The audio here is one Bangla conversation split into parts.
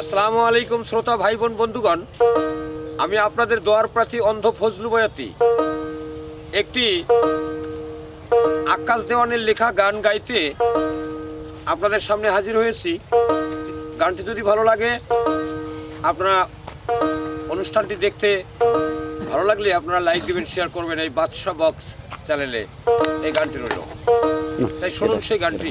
আসসালামু আলাইকুম শ্রোতা ভাই বোন বন্ধুগণ। আমি আপনাদের দোয়ার প্রার্থী অন্ধ ফজলু বয়াতি। একটি আকাশ দেওয়ানের লেখা গান গাইতে আপনাদের সামনে হাজির হয়েছি। গানটি যদি ভালো লাগে আপনারা অনুষ্ঠানটি দেখতে ভালো লাগলে আপনারা লাইক দিবেন শেয়ার করবেন এই বাদশা বক্স চ্যানেলে। এই গানটি রইল। তাই শুনুন সেই গানটি।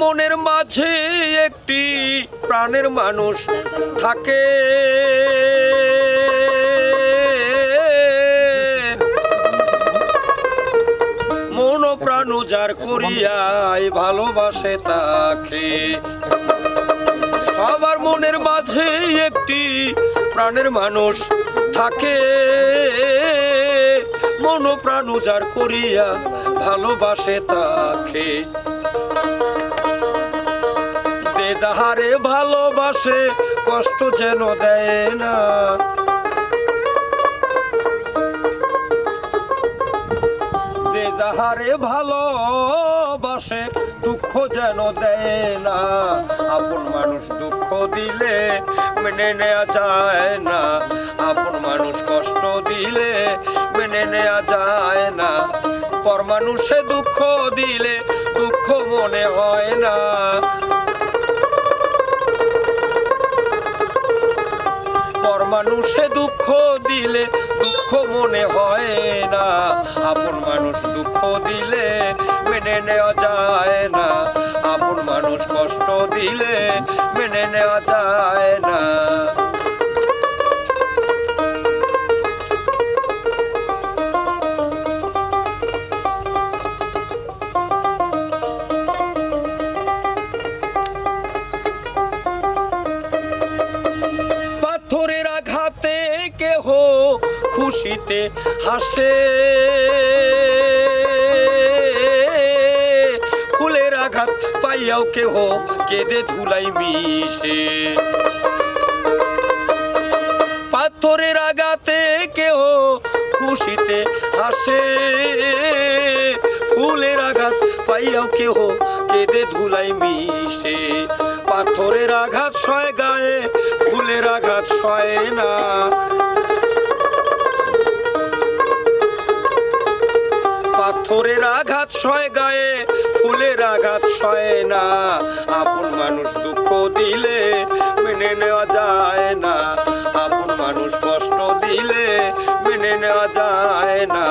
মনের মাঝে একটি প্রাণের মানুষ থাকে। মন প্রাণ উজার করিয়াই ভালোবাসে তাকে। সবার মনের মাঝে একটি প্রাণের মানুষ থাকে। মন প্রাণ উজার করিয়া ভালোবাসে তাকে। যাহারে ভালোবাসে, কষ্ট যেন দেয় না। যে যাহারে ভালোবাসে, দুঃখ যেন দেয় না। আপন মানুষ দুঃখ দিলে মেনে নেওয়া যায় না। আপন মানুষ কষ্ট দিলে মেনে নেওয়া যায় না। পর মানুষে দুঃখ দিলে দুঃখ মনে হয় না। মানুষে দুঃখ দিলে দুঃখ মনে হয় না। আপন মানুষ দুঃখ দিলে মেনে নেওয়া যায় না। আপন মানুষ কষ্ট দিলে মেনে নেওয়া যায় খুশিতে হাসে। ফুলের আঘাত পাইয়াও কেহ কেঁদে ধুলাই মিশে। পাথরের আঘাতে কেহ খুশিতে হাসে। ফুলের আঘাত পাইয়াও কেহ কেঁদে ধুলাই মিশে। পাথরের আঘাত সয় গায়ে, ফুলের আঘাত সয় না। পাথরের আঘাত সয় গায়ে ফুলের আঘাত সয় না। আপন মানুষ দুঃখ দিলে মেনে নেওয়া যায় না। আপন মানুষ কষ্ট দিলে মেনে নেওয়া যায় না।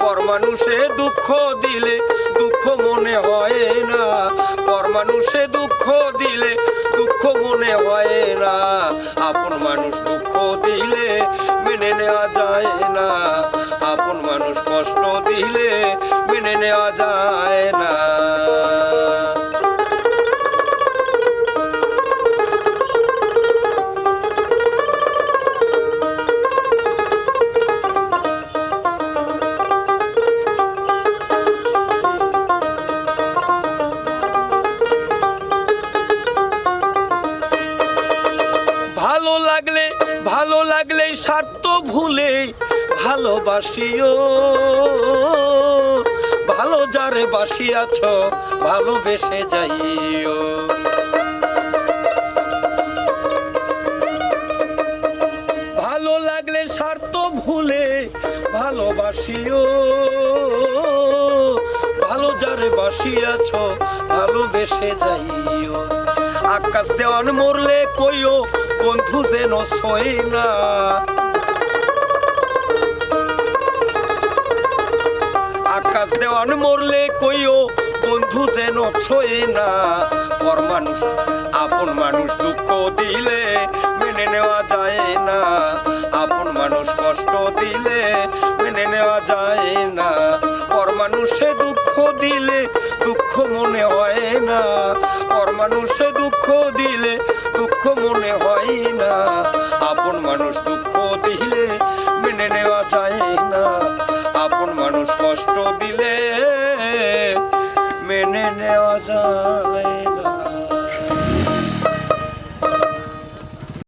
পর মানুষে দুঃখ দিলে দুঃখ মনে হয় না। পর মানুষে দুঃখ লাগলে, ভালো লাগলে স্বার্থ ভুলে ভালোবাসিও। ভালো যারে বাসিয়াছ, ভালোবেসে যাইও। ভালো লাগলে স্বার্থ ভুলে ভালোবাসিও। ভালো যারে বাসিয়াছ, ভালোবেসে যাইও। আকাশ দেওয়ান মরলে কইও বন্ধু যেন সই না। আকাশ দেওয়ান মরলে কইও, বন্ধু যেন ছয়ে না। পর মানুষ, আপন মানুষ দুঃখ দিলে মেনে নেওয়া যায় না। আপন মানুষ কষ্ট দিলে মেনে নেওয়া যায় না। পর মানুষে দুঃখ দিলে দুঃখ মনে হয় না। পর মানুষে দুঃখ দিলে আপন মানুষ কষ্ট দিলে মেনে নেওয়া যায়